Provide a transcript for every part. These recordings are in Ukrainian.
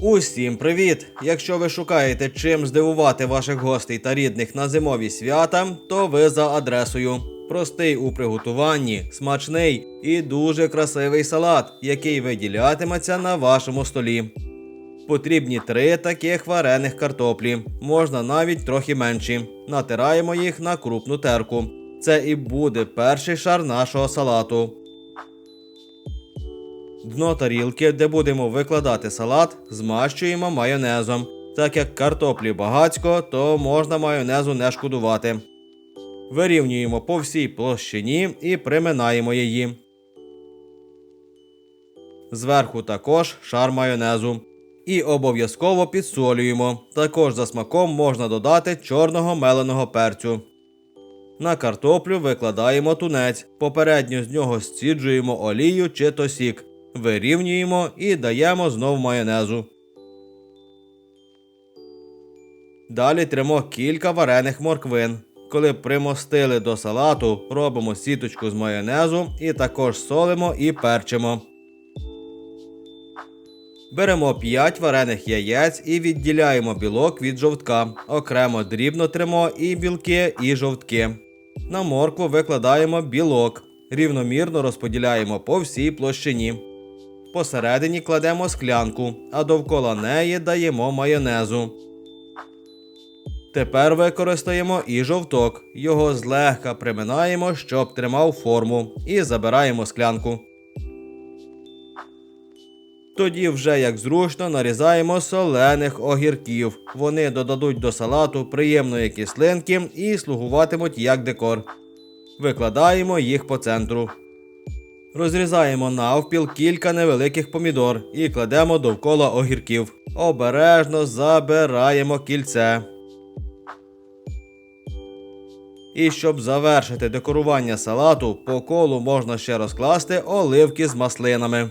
Усім привіт! Якщо ви шукаєте чим здивувати ваших гостей та рідних на зимові свята, то ви за адресою. Простий у приготуванні, смачний і дуже красивий салат, який виділятиметься на вашому столі. Потрібні три таких варених картоплі, можна навіть трохи менші. Натираємо їх на крупну терку. Це і буде перший шар нашого салату. Дно тарілки, де будемо викладати салат, змащуємо майонезом. Так як картоплі багацько, то можна майонезу не шкодувати. Вирівнюємо по всій площині і приминаємо її. Зверху також шар майонезу. І обов'язково підсолюємо. Також за смаком можна додати чорного меленого перцю. На картоплю викладаємо тунець. Попередньо з нього зціджуємо олію чи то сік. Вирівнюємо і даємо знов майонезу. Далі тримо кілька варених морквин. Коли примостили до салату, робимо сіточку з майонезу і також солимо і перчимо. Беремо 5 варених яєць і відділяємо білок від жовтка. Окремо дрібно тримо і білки, і жовтки. На моркву викладаємо білок. Рівномірно розподіляємо по всій площині. Посередині кладемо склянку, а довкола неї даємо майонезу. Тепер використаємо і жовток. Його злегка приминаємо, щоб тримав форму, і забираємо склянку. Тоді вже як зручно нарізаємо солених огірків. Вони додадуть до салату приємної кислинки і слугуватимуть як декор. Викладаємо їх по центру. Розрізаємо навпіл кілька невеликих помідор і кладемо довкола огірків. Обережно забираємо кільце. І щоб завершити декорування салату, по колу можна ще розкласти оливки з маслинами.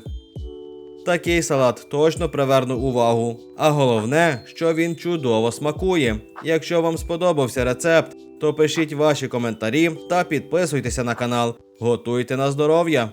Такий салат точно приверне увагу. А головне, що він чудово смакує. Якщо вам сподобався рецепт, то пишіть ваші коментарі та підписуйтеся на канал. Готуйте на здоров'я!